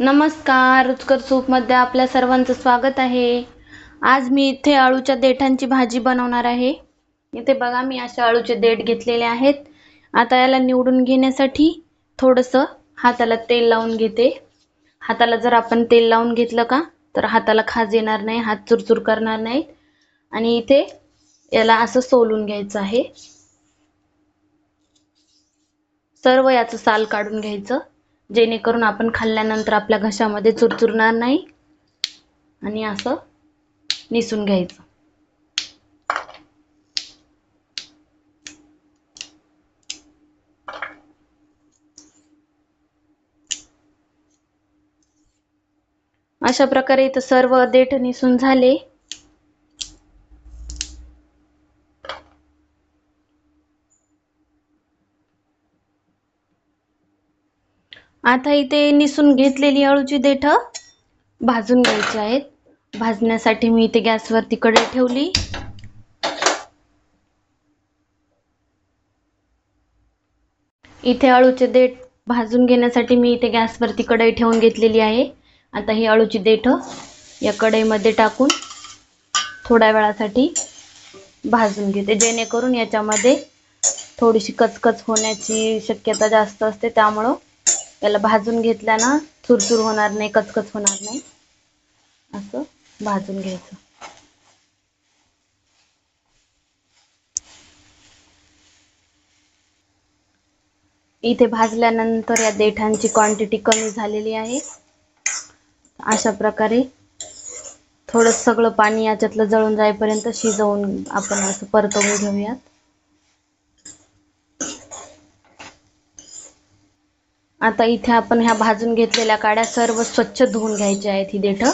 नमस्कार रुचकर सूपमध्ये आपल्या सर्वांचं स्वागत आहे. आज मी इथे अळूच्या देठांची भाजी बनवणार आहे. इथे बघा मी असे अळूचे देठ घेतलेले आहेत. आता याला निवडून घेण्यासाठी थोडंसं हाताला तेल लावून घेते. हाताला जर आपण तेल लावून घेतलं का तर हाताला खाज येणार नाही हात चुरचूर करणार नाहीत आणि इथे याला असं सोलून घ्यायचं आहे. सर्व याचं साल काढून घ्यायचं. जेणेकरून आपण खाल्ल्यानंतर आपल्या घशामध्ये चुरचुरणार नाही आणि असं निसून घ्यायचं. अशा प्रकारे इथं सर्व देठ निसून झाले. आता इथे निसून घेतलेली अळूची देठ भाजून घ्यायची आहेत. भाजण्यासाठी मी इथे गॅसवरती कढई ठेवली. इथे अळूचे देठ भाजून घेण्यासाठी मी इथे गॅसवरती कढई ठेवून घेतलेली आहे. आता ही अळूची देठ या कढईमध्ये टाकून थोड्या वेळासाठी भाजून घेते. जेणेकरून याच्यामध्ये थोडीशी कचकच होण्याची शक्यता जास्त असते. त्यामुळं याला भाजून घेतल्यानं चुरचूर होणार नाही कचकच होणार नाही. असं भाजून घ्यायचं. इथे भाजल्यानंतर या देठांची क्वांटिटी कमी झालेली आहे. अशा प्रकारे थोडं सगळं पाणी याच्यातलं जळून जाईपर्यंत शिजवून आपण असं परतवून घेऊयात. आता इथे आपण ह्या भाजून घेतलेल्या काड्या सर्व स्वच्छ धुवून घ्यायच्या आहेत ही देठ.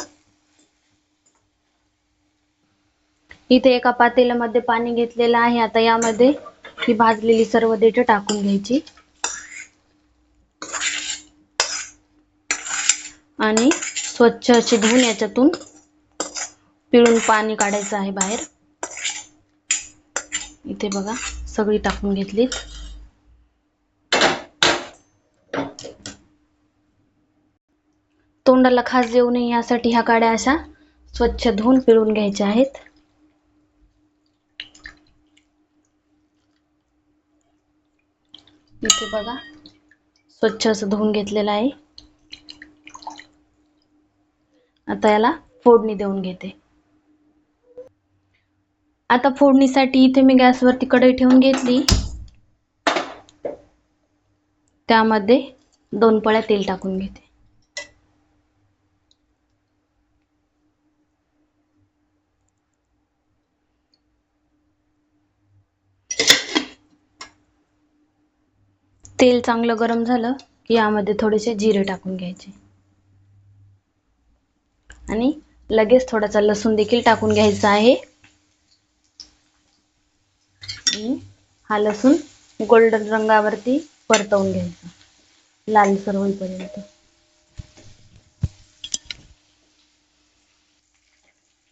इथे एका पातेल्यामध्ये पाणी घेतलेलं आहे. आता यामध्ये ही भाजलेली सर्व देठ टाकून घ्यायची. आणि स्वच्छ अशी धुवून याच्यातून पिळून पाणी काढायचं आहे बाहेर. इथे बघा सगळी टाकून घेतलीत. तोंडाला खास येऊ नये यासाठी ह्या काड्या अशा स्वच्छ धुवून पिळून घ्यायच्या आहेत. इथे बघा स्वच्छ असं धुवून घेतलेलं आहे. आता याला फोडणी देऊन घेते. आता फोडणीसाठी इथे मी गॅसवरती कढई ठेवून घेतली. त्यामध्ये दोन पळ्या तेल टाकून घेते. तेल चांगलं गरम झालं की यामध्ये थोडेसे जिरे टाकून घ्यायचे. आणि लगेच थोडासा लसूण देखील टाकून घ्यायचा आहे. हा लसूण गोल्डन रंगावरती परतवून घ्यायचा लालसर होईपर्यंत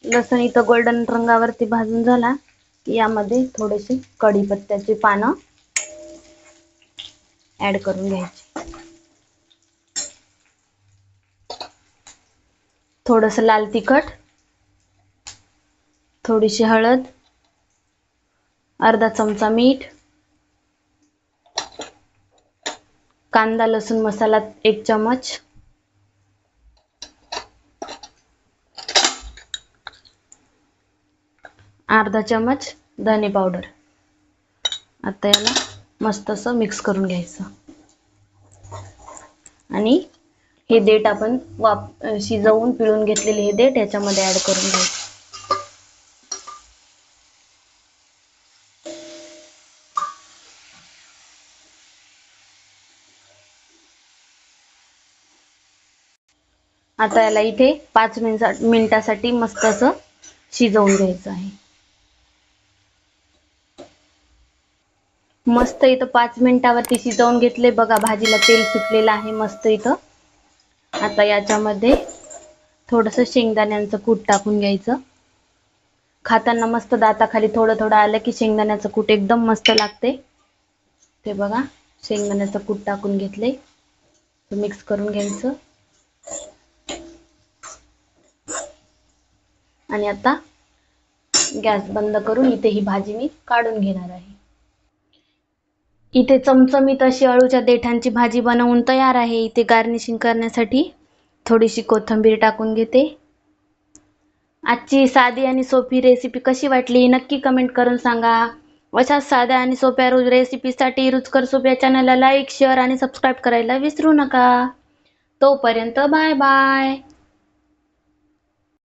लसूण इथं गोल्डन रंगावरती भाजून झाला की यामध्ये थोडेसे कढीपत्त्याची पानं ऍड करून घ्यायची. थोडस लाल तिखट थोडीशी हळद अर्धा चमचा मीठ कांदा लसूण मसाला एक चमच अर्धा चमच धने पावडर. आता याला मस्त असं मिक्स करून घ्यायचं. आणि हे देठ आपण वाप शिजवून पिळून घेतलेले हे देठ याच्यामध्ये ऍड करून घ्यायचं. आता याला इथे पाच मिनिटा मिनिटासाठी मस्त असं शिजवून घ्यायचं आहे. मस्त इथं पाच मिनिटावरती शिजवून घेतले. बघा भाजीला तेल सुटलेलं आहे मस्त इथं. आता याच्यामध्ये थोडंसं शेंगदाण्यांचं कूट टाकून घ्यायचं. खाताना मस्त दाताखाली थोडं थोडं आलं की शेंगदाण्याचं कूट एकदम मस्त लागते. ते बघा शेंगदाण्याचं कूट टाकून घेतले. मिक्स करून घ्यायचं. आणि आता गॅस बंद करून इथे ही भाजी मी काढून घेणार आहे. इथे चमचमीत अशी अळूच्या देठांची भाजी बनवून तयार आहे. इथे गार्निशिंग करण्यासाठी थोडीशी कोथिंबीर टाकून घेते. आजची साधी आणि सोपी रेसिपी कशी वाटली नक्की कमेंट करून सांगा. अशाच साध्या आणि सोप्या रोज रेसिपीसाठी रुचकर सोप्या चॅनलला लाईक शेअर आणि सबस्क्राईब करायला विसरू नका. तोपर्यंत बाय बाय